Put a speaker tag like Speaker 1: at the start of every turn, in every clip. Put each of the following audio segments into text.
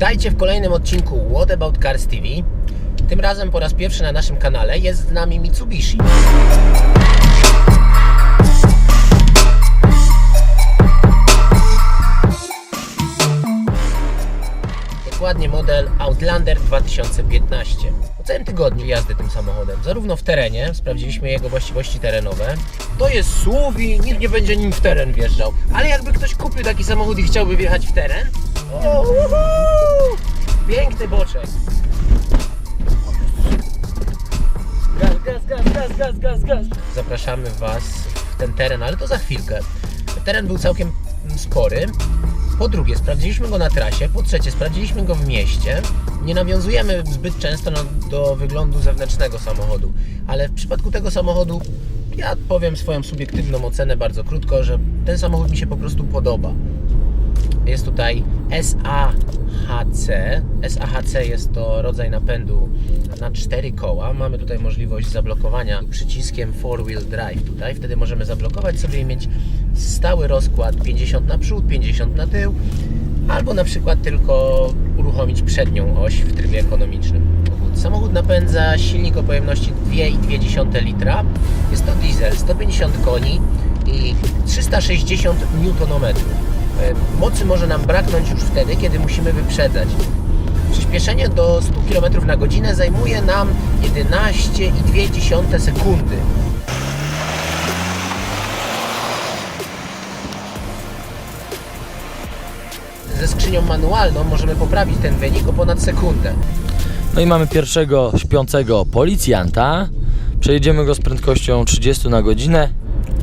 Speaker 1: Witajcie w kolejnym odcinku What About Cars TV. Tym razem po raz pierwszy na naszym kanale jest z nami Mitsubishi. Dokładnie model Outlander 2015. Po całym tygodniu jazdy tym samochodem, zarówno w terenie, sprawdziliśmy jego właściwości terenowe. To jest SUV nikt nie będzie nim w teren wjeżdżał. Ale jakby ktoś kupił taki samochód i chciałby wjechać w teren, piękny boczek.
Speaker 2: Gaz, gaz, gaz, gaz, gaz, gaz, gaz.
Speaker 1: Zapraszamy Was w ten teren, ale to za chwilkę. Teren był całkiem spory. Po drugie, sprawdziliśmy go na trasie. Po trzecie, sprawdziliśmy go w mieście. Nie nawiązujemy zbyt często na, do wyglądu zewnętrznego samochodu, ale w przypadku tego samochodu ja powiem swoją subiektywną ocenę bardzo krótko, że ten samochód mi się po prostu podoba. Jest tutaj SAHC. SAHC jest to rodzaj napędu na cztery koła. Mamy tutaj możliwość zablokowania przyciskiem 4-wheel drive tutaj. Wtedy możemy zablokować sobie i mieć stały rozkład 50 na przód, 50 na tył. Albo na przykład tylko uruchomić przednią oś w trybie ekonomicznym. Samochód napędza silnik o pojemności 2,2 litra. Jest to diesel, 150 koni i 360 Nm. E, Mocy może nam braknąć już wtedy, kiedy musimy wyprzedzać. Przyspieszenie do 100 km na godzinę zajmuje nam 11,2 sekundy. Ze skrzynią manualną możemy poprawić ten wynik o ponad sekundę.
Speaker 2: No i mamy pierwszego śpiącego policjanta. Przejedziemy go z prędkością 30 na godzinę.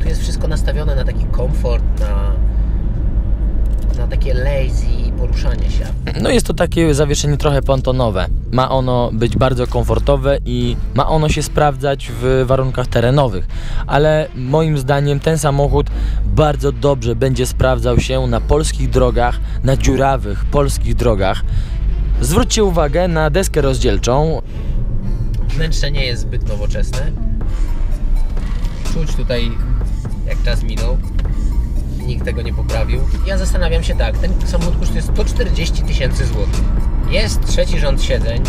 Speaker 1: Tu jest wszystko nastawione na taki komfort, na, na takie lazy poruszanie się.
Speaker 2: No jest to takie zawieszenie trochę pontonowe. Ma ono być bardzo komfortowe i ma ono się sprawdzać w warunkach terenowych. Ale moim zdaniem ten samochód bardzo dobrze będzie sprawdzał się na polskich drogach, na dziurawych polskich drogach. Zwróćcie uwagę na deskę rozdzielczą.
Speaker 1: Wnętrze nie jest zbyt nowoczesne. Czuć tutaj, jak czas minął. Nikt tego nie poprawił. Ja zastanawiam się tak, ten samochód kosztuje 140 tysięcy złotych. Jest trzeci rząd siedzeń.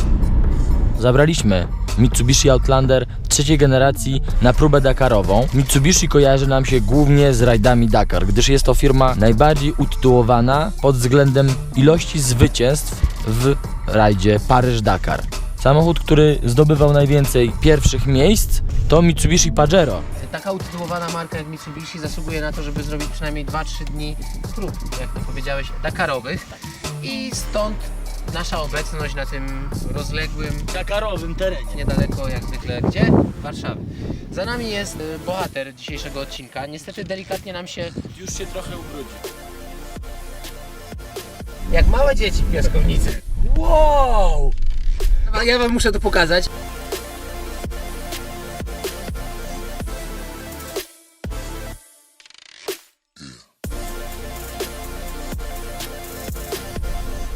Speaker 2: Zabraliśmy Mitsubishi Outlander trzeciej generacji na próbę Dakarową. Mitsubishi kojarzy nam się głównie z rajdami Dakar, gdyż jest to firma najbardziej utytułowana pod względem ilości zwycięstw w rajdzie Paryż-Dakar. Samochód, który zdobywał najwięcej pierwszych miejsc to Mitsubishi Pajero.
Speaker 1: Taka utytułowana marka jak Mitsubishi zasługuje na to, żeby zrobić przynajmniej 2-3 dni prób, jak to powiedziałeś, Dakarowych. I stąd nasza obecność na tym rozległym
Speaker 3: Dakarowym terenie.
Speaker 1: niedaleko jak zwykle gdzie? Warszawy. Za nami jest y, bohater dzisiejszego odcinka. Niestety delikatnie nam się
Speaker 3: Już się trochę ubrudzi.
Speaker 1: jak małe dzieci w piaskownicy. Wow! A ja wam muszę to pokazać.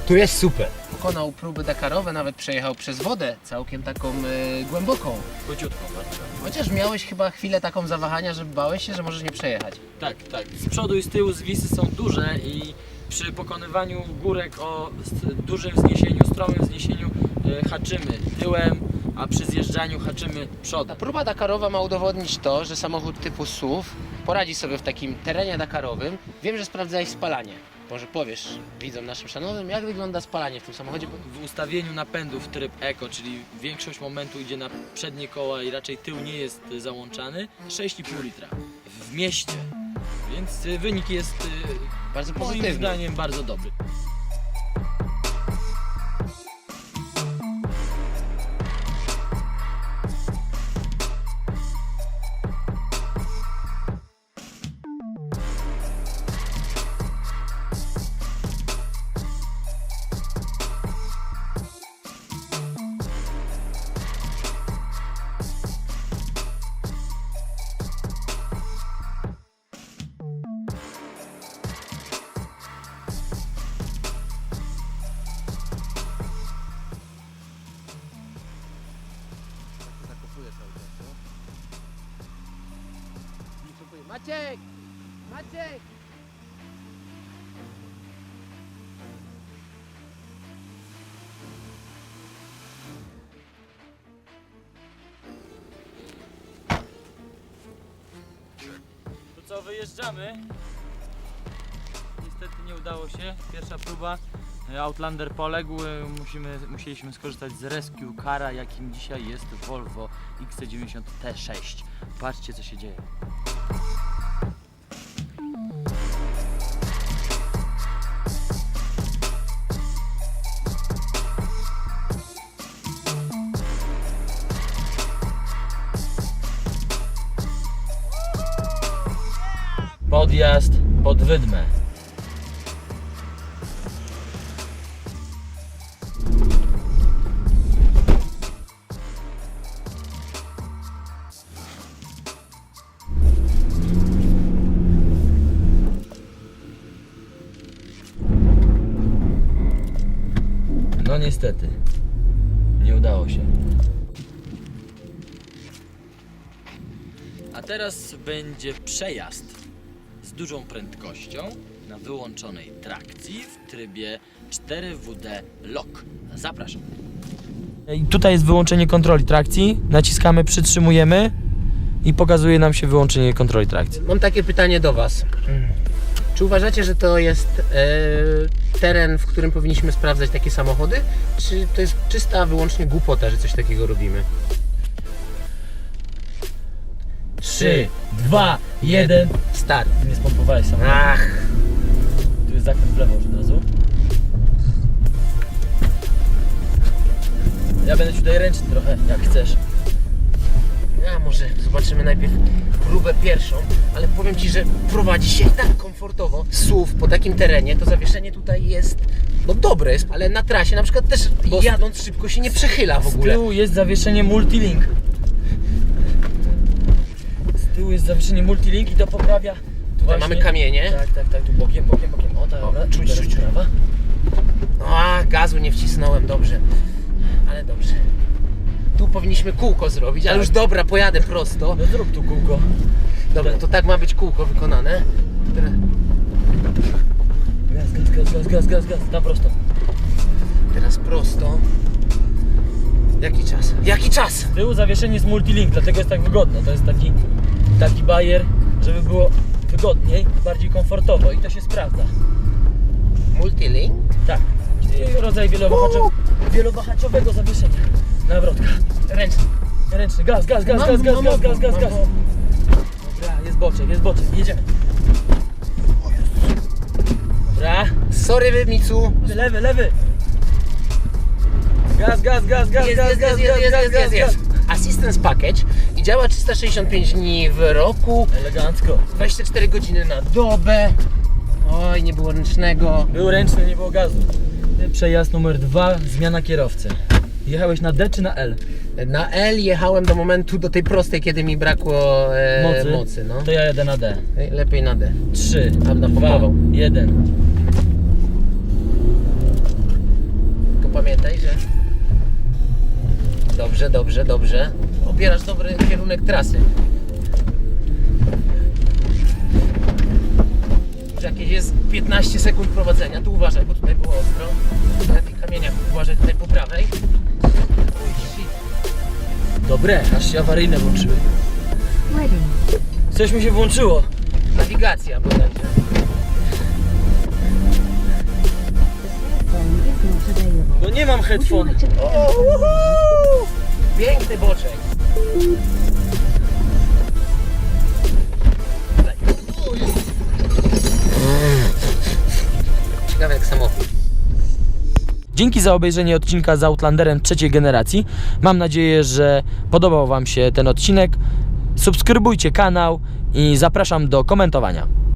Speaker 1: Tu jest super. Pokonał próby Dakarowe, nawet przejechał przez wodę, całkiem taką y, głęboką.
Speaker 3: Króciutko bardzo.
Speaker 1: Chociaż miałeś chyba chwilę taką zawahania, że bałeś się, że możesz nie przejechać.
Speaker 3: Tak, tak. Z przodu i z tyłu zwisy są duże i przy pokonywaniu górek o s- dużym wzniesieniu, stromym wzniesieniu e, haczymy tyłem, a przy zjeżdżaniu haczymy
Speaker 1: Ta
Speaker 3: przodem.
Speaker 1: próba Dakarowa ma udowodnić to, że samochód typu SUV poradzi sobie w takim terenie Dakarowym. Wiem, że sprawdzałeś spalanie. Może powiesz widzom naszym szanownym, jak wygląda spalanie w tym samochodzie? Bo
Speaker 3: W ustawieniu napędu w tryb Eco, czyli większość momentu idzie na przednie koła i raczej tył nie jest załączany, 6,5 litra w mieście. Więc e, wynik jest e,
Speaker 1: Bardzo
Speaker 3: moim
Speaker 1: pozytywny.
Speaker 3: zdaniem bardzo dobry.
Speaker 1: Maciek! Maciek!
Speaker 3: To co, wyjeżdżamy? Niestety nie udało się. Pierwsza próba. E, Outlander poległ, e, Musimy, musieliśmy skorzystać z rescue cara, jakim dzisiaj jest Volvo XC90 T6. Patrzcie co się dzieje. Podjazd pod Wydmę. No niestety, nie udało się. A teraz będzie przejazd z dużą prędkością na wyłączonej trakcji w trybie 4WD Lock. Zapraszam.
Speaker 2: I tutaj jest wyłączenie kontroli trakcji. Naciskamy, przytrzymujemy i pokazuje nam się wyłączenie kontroli trakcji.
Speaker 1: Mam takie pytanie do Was. Czy uważacie, że to jest e, teren, w którym powinniśmy sprawdzać takie samochody? Czy to jest czysta wyłącznie głupota, że coś takiego robimy?
Speaker 3: 3, 2, 1.
Speaker 1: Start.
Speaker 3: Nie spompowałeś sam.
Speaker 1: Ach,
Speaker 3: Tu jest zakręt w lewo od razu. Ja będę ci tutaj ręczny trochę, jak chcesz.
Speaker 1: a może zobaczymy najpierw próbę pierwszą, ale powiem Ci, że prowadzi się tak komfortowo. SUV po takim terenie, to zawieszenie tutaj jest no dobre jest, ale na trasie na przykład też
Speaker 3: Bo z-
Speaker 1: jadąc szybko się nie przechyla w
Speaker 3: Z
Speaker 1: ogóle.
Speaker 3: tyłu jest zawieszenie multilink. Tyłu jest zawieszenie multilink i to poprawia. Tu
Speaker 1: Tutaj mamy kamienie.
Speaker 3: Tak, tak, tak, tu bokiem, bokiem, bokiem. O,
Speaker 1: O,
Speaker 3: dobra.
Speaker 1: czuć, czuć.
Speaker 3: prawa.
Speaker 1: A, gazu nie wcisnąłem, dobrze. Ale dobrze. Tu powinniśmy kółko zrobić, ale
Speaker 3: Tak.
Speaker 1: już dobra, pojadę prosto.
Speaker 3: No zrób tu kółko.
Speaker 1: Dobra, to tak ma być kółko wykonane. Teraz-
Speaker 3: Gaz, gaz, gaz, gaz, gaz, gaz, gaz. Tam prosto.
Speaker 1: Teraz prosto. Jaki czas? Jaki czas?
Speaker 3: Z tyłu zawieszenie jest multilink, dlatego jest tak wygodne. To jest taki, taki bajer, żeby było wygodniej, bardziej komfortowo i to się sprawdza.
Speaker 1: Multilink?
Speaker 3: Tak. I rodzaj wielowahaczow, wielowahaczowego zawieszenia. Nawrotka.
Speaker 1: Ręczny.
Speaker 3: Ręczny. Gaz, gaz, gaz,
Speaker 1: Mam-
Speaker 3: gaz, gaz,
Speaker 1: mam
Speaker 3: gaz,
Speaker 1: opór,
Speaker 3: gaz, gaz,
Speaker 1: mam
Speaker 3: gaz.
Speaker 1: opór.
Speaker 3: Dobra, jest boczek, jest boczek. Jedziemy. Dobra.
Speaker 1: Sorry, Micu.
Speaker 3: Lewy, lewy. Gaz, gaz, gaz, gaz,
Speaker 1: Jest,
Speaker 3: gaz,
Speaker 1: jest,
Speaker 3: gaz,
Speaker 1: jest,
Speaker 3: gaz,
Speaker 1: jest,
Speaker 3: gaz,
Speaker 1: jest,
Speaker 3: gaz,
Speaker 1: jest, jest.
Speaker 3: gaz.
Speaker 1: Assistance package i działa 365 dni w roku.
Speaker 3: Elegancko.
Speaker 1: 24 godziny na dobę. Oj, nie było ręcznego.
Speaker 3: Był ręczny, nie było gazu. Przejazd numer dwa, zmiana kierowcy. Jechałeś na D czy na L?
Speaker 1: Na L jechałem do momentu, do tej prostej, kiedy mi brakło e,
Speaker 3: mocy.
Speaker 1: mocy no.
Speaker 3: To ja jedę na D.
Speaker 1: Lepiej na D.
Speaker 3: 3,
Speaker 1: Abna 2, 1. Dobrze, dobrze, dobrze. Obierasz dobry kierunek trasy. Jakieś jest 15 sekund prowadzenia, tu uważaj, bo tutaj było ostro. Na tych kamieniach uważaj tutaj po prawej.
Speaker 3: Dobre, aż się awaryjne włączyły. Coś mi się włączyło.
Speaker 1: Nawigacja bodajże.
Speaker 3: No nie mam headphone.
Speaker 1: O, uhu! Piękny boczek. Ciekawe jak samochód.
Speaker 2: Dzięki za obejrzenie odcinka z Outlanderem trzeciej generacji. Mam nadzieję, że podobał Wam się ten odcinek. Subskrybujcie kanał i zapraszam do komentowania.